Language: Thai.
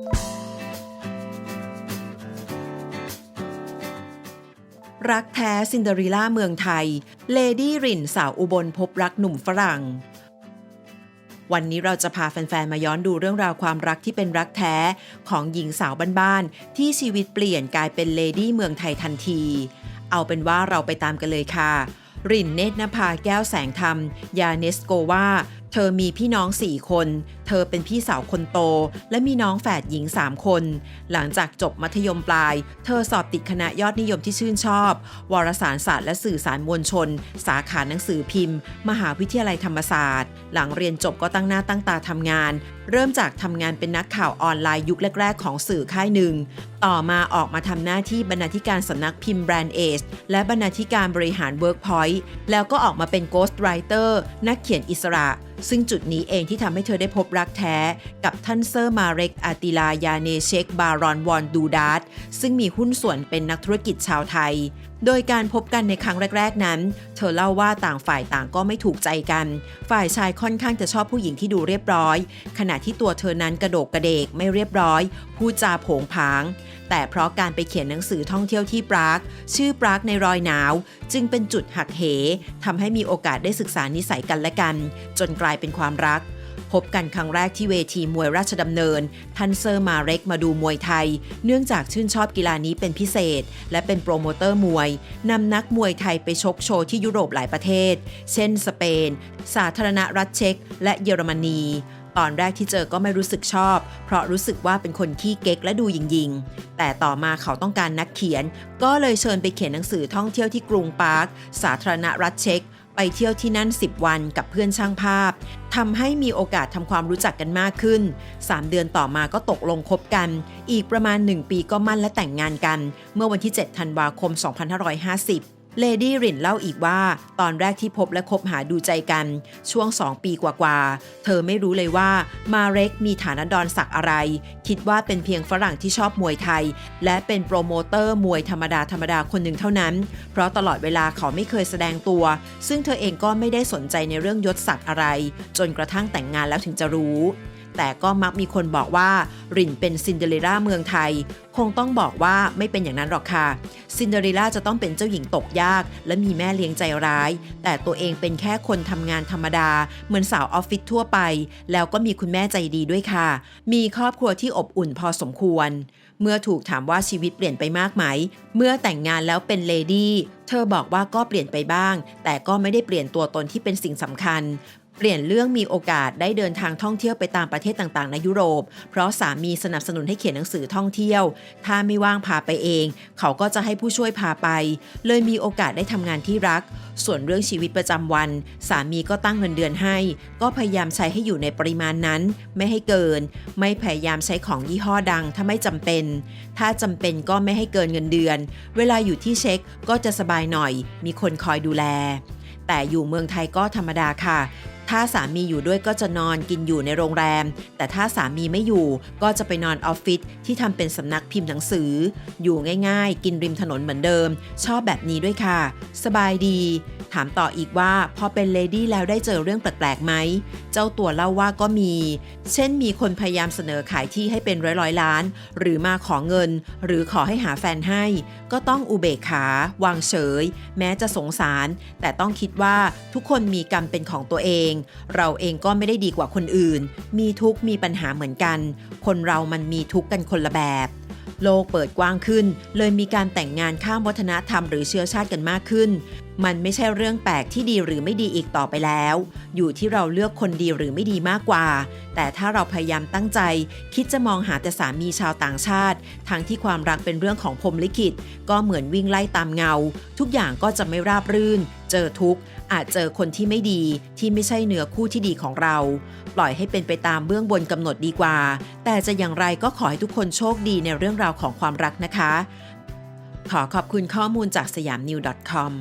รักแท้ซินเดอเรลล่าเมืองไทย เลดี้รินสาวอุบลพบรักหนุ่มฝรั่ง วันนี้เราจะพาแฟน ๆ มาย้อนดูเรื่องราวความรักที่เป็นรักแท้ของหญิงสาวบ้านๆที่ชีวิตเปลี่ยนกลายเป็นเลดี้เมืองไทยทันที เอาเป็นว่าเราไปตามกันเลยค่ะ รินเนตรนภาแก้วแสงธรรม ยาเนสโกว่าเธอมีพี่น้อง 4 คน เธอเป็นพี่สาวคนโต และมีน้องแฝดหญิง 3 คน หลังจากจบมัธยมปลาย เธอสอบติดคณะยอดนิยมที่ชื่นชอบ วารสารศาสตร์และสื่อสารมวลชน สาขาหนังสือพิมพ์ มหาวิทยาลัยธรรมศาสตร์ หลังเรียนจบก็ตั้งหน้าตั้งตาทำงาน เริ่มจากทำงานเป็นนักข่าวออนไลน์ยุคแรก ๆ ของสื่อค่ายหนึ่ง ต่อมาออกมาทำหน้าที่บรรณาธิการสำนักพิมพ์แบรนด์เอชและบรรณาธิการบริหาร Workpoint แล้วก็ออกมาเป็น Ghost Writer นักเขียนอิสระซึ่งจุดนี้เองที่ทำให้เธอได้พบรักแท้กับท่านเซอร์มาเร็กอาติลายาเนเชกบารอนวอนดูดาร์ซึ่งมีหุ้นส่วนเป็นนักธุรกิจชาวไทยโดยการพบกันในครั้งแรก ๆนั้น เธอเล่าว่าต่างฝ่ายต่างก็ไม่ถูกใจกัน ฝ่ายชายค่อนข้างจะชอบผู้หญิงที่ดูเรียบร้อย ขณะที่ตัวเธอนั้นกระโดกกระเดกไม่เรียบร้อย พูดจาโผงผาง แต่เพราะการไปเขียนหนังสือท่องเที่ยวที่ปราก ชื่อปรากในรอยหนาว จึงเป็นจุดหักเหทำให้มีโอกาสได้ศึกษานิสัยกันและกัน จนกลายเป็นความรัก พบกันครั้งแรกที่เวทีมวยราชดำเนินทันเซอร์มาเร็กมาดูมวยไทย เนื่องจากชื่นชอบกีฬานี้เป็นพิเศษ และเป็นโปรโมเตอร์มวยนำนักมวยไทยไปชกโชว์ที่ยุโรปหลายประเทศ เช่น สเปน สาธารณรัฐเช็ก และเยอรมนีตอนแรกที่เจอก็ไม่รู้สึกชอบ เพราะรู้สึกว่าเป็นคนขี้เก๊กและดูยิงยิงๆแต่ต่อมาเขาต้องการนักเขียน ก็เลยเชิญไปเขียนหนังสือท่องเที่ยวที่กรุงปาร์ค สาธารณรัฐเช็ก ไปเที่ยวที่นั่น 10 วันกับเพื่อนช่างภาพทำให้มีโอกาสทำความรู้จักกันมากขึ้น 3 เดือนต่อมาก็ตกลงคบกัน อีกประมาณ 1 ปีก็มั่นและแต่งงานกัน เมื่อวันที่ 7 ธันวาคม 2550 เลดี้รินเล่าอีกว่าตอนแรกที่พบและคบหาดูใจกัน ช่วง 2 ปีกว่าๆ เธอไม่รู้เลยว่ามาเร็กมีฐานะดอนศักอะไร คิดว่าเป็นเพียงฝรั่งที่ชอบมวยไทย และเป็นโปรโมเตอร์มวยธรรมดาธรรมดาคนหนึ่งเท่านั้น เพราะตลอดเวลาเขาไม่เคยแสดงตัว ซึ่งเธอเองก็ไม่ได้สนใจในเรื่องยศศักดิ์อะไร จนกระทั่งแต่งงานแล้วถึงจะรู้ แต่ก็มักมีคนบอกว่ารินเป็นซินเดอเรลล่าเมืองไทย คงต้องบอกว่าไม่เป็นอย่างนั้นหรอกค่ะ ซินเดอเรลล่าจะต้องเป็นเจ้าหญิงตกยาก และมีแม่เลี้ยงใจร้าย แต่ตัวเองเป็นแค่คนทำงานธรรมดา เหมือนสาวออฟฟิศทั่วไป แล้วก็มีคุณแม่ใจดีด้วยค่ะ มีครอบครัวที่อบอุ่นพอสมควร เมื่อถูกถามว่าชีวิตเปลี่ยนไปมากไหม เมื่อแต่งงานแล้วเป็นเลดี้ เธอบอกว่าก็เปลี่ยนไปบ้าง แต่ก็ไม่ได้เปลี่ยนตัวตนที่เป็นสิ่งสำคัญ เปลี่ยนเรื่องมีโอกาสได้เดินทางท่องเที่ยวไปตามประเทศต่างๆ ในยุโรป เพราะสามีสนับสนุนให้เขียนหนังสือท่องเที่ยว ถ้าไม่ว่างพาไปเอง เขาก็จะให้ผู้ช่วยพาไป เลยมีโอกาสได้ทำงานที่รัก ส่วนเรื่องชีวิตประจำวัน สามีก็ตั้งเงินเดือนให้ ก็พยายามใช้ให้อยู่ในปริมาณนั้น ไม่ให้เกิน ไม่พยายามใช้ของยี่ห้อดังถ้าไม่จำเป็น ถ้าจำเป็นก็ไม่ให้เกินเงินเดือน เวลาอยู่ที่เช็คก็จะสบายหน่อย มีคนคอยดูแล แต่อยู่เมืองไทยก็ธรรมดาค่ะ ถ้าสามีอยู่ด้วยก็จะนอนกินอยู่ในโรงแรม แต่ถ้าสามีไม่อยู่ก็จะไปนอนออฟฟิศที่ทำเป็นสำนักพิมพ์หนังสือ อยู่ง่ายๆ กินริมถนนเหมือนเดิม ชอบแบบนี้ด้วยค่ะ สบายดี ถามต่ออีกว่าพอเป็นเลดี้แล้วได้เจอเรื่องแปลกๆไหม เจ้าตัวเล่าว่าก็มี เช่นมีคนพยายามเสนอขายที่ให้เป็นร้อยร้อยๆล้าน หรือมาขอเงิน หรือขอให้หาแฟนให้ ก็ต้องอุเบกขา วางเฉย แม้จะสงสาร แต่ต้องคิดว่าทุกคนมีกรรมเป็นของตัวเองเราเองก็ไม่ได้ดีกว่าคนอื่น มีทุกข์มีปัญหาเหมือนกัน คนเรามันมีทุกข์กันคนละแบบ โลกเปิดกว้างขึ้น เลยมีการแต่งงานข้ามวัฒนธรรมหรือเชื้อชาติกันมากขึ้น มันไม่ใช่เรื่องแปลกที่ดีหรือไม่ดีอีกต่อไปแล้ว อยู่ที่เราเลือกคนดีหรือไม่ดีมากกว่า แต่ถ้าเราพยายามตั้งใจ คิดจะมองหาแต่สามีชาวต่างชาติ ทั้งที่ความรักเป็นเรื่องของพรมลิขิต ก็เหมือนวิ่งไล่ตามเงา ทุกอย่างก็จะไม่ราบรื่น เจอทุกข์อาจเจอคนที่ไม่ดีที่ไม่ใช่เนื้อคู่ที่ดีของเรา ปล่อยให้เป็นไปตามเบื้องบนกำหนดดีกว่า แต่จะอย่างไรก็ขอให้ทุกคนโชคดีในเรื่องราวของความรักนะคะ ขอขอบคุณข้อมูลจากสยามนิว .com